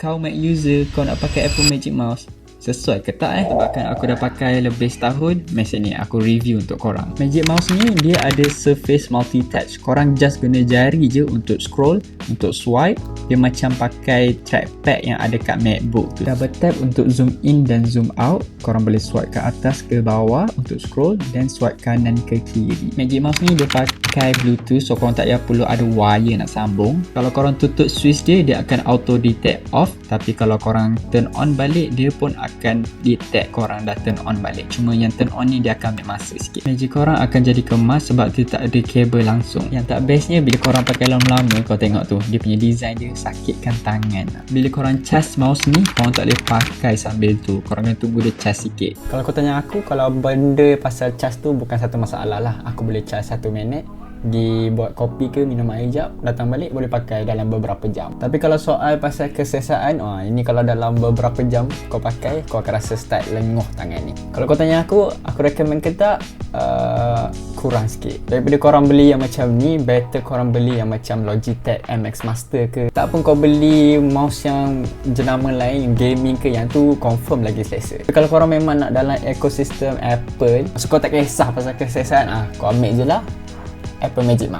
kau Mac user kau nak pakai Apple Magic Mouse sesuai ke tak eh? Sebabkan aku dah pakai lebih setahun masa ni aku review untuk korang. Magic Mouse ni dia ada surface multi-touch. Korang just guna jari je untuk scroll untuk swipe. Dia macam pakai trackpad yang ada kat MacBook tu. Double tap untuk zoom in dan zoom out. Korang boleh swipe ke atas ke bawah untuk scroll dan swipe kanan ke kiri. Magic Mouse ni dia pakai bluetooth so korang tak payah perlu ada wire nak sambung. Kalau korang tutup switch dia dia akan auto detect off. Tapi kalau korang turn on balik dia pun akan detect korang dah turn on balik. Cuma yang turn on ni dia akan ambil masa sikit. Magic korang akan jadi kemas sebab dia tak ada kabel langsung. Yang tak bestnya bila korang pakai lama-lama kau tengok tu dia punya design dia sakitkan tangan. Bila korang cas mouse ni korang tak boleh pakai sambil tu. Korang kena tunggu dia cas sikit. Kalau kau tanya aku, kalau benda pasal cas tu bukan satu masalah lah. Aku boleh cas satu minit, pergi buat kopi ke minum air jap, datang balik boleh pakai dalam beberapa jam. Tapi kalau soal pasal kesesaan, oh, ini kalau dalam beberapa jam kau pakai, kau akan rasa start lenguh tangan ni. Kalau kau tanya aku, aku recommend ke tak? Uh, kurang sikit. Daripada korang beli yang macam ni, better korang beli yang macam Logitech MX Master ke. Tak pun kau beli mouse yang jenama lain, gaming ke, yang tu confirm lagi selesa. Tapi kalau korang memang nak dalam ekosistem Apple, so kau tak kisah pasal kesesaan, ah, kau ambil je lah Apple Magic Mouse.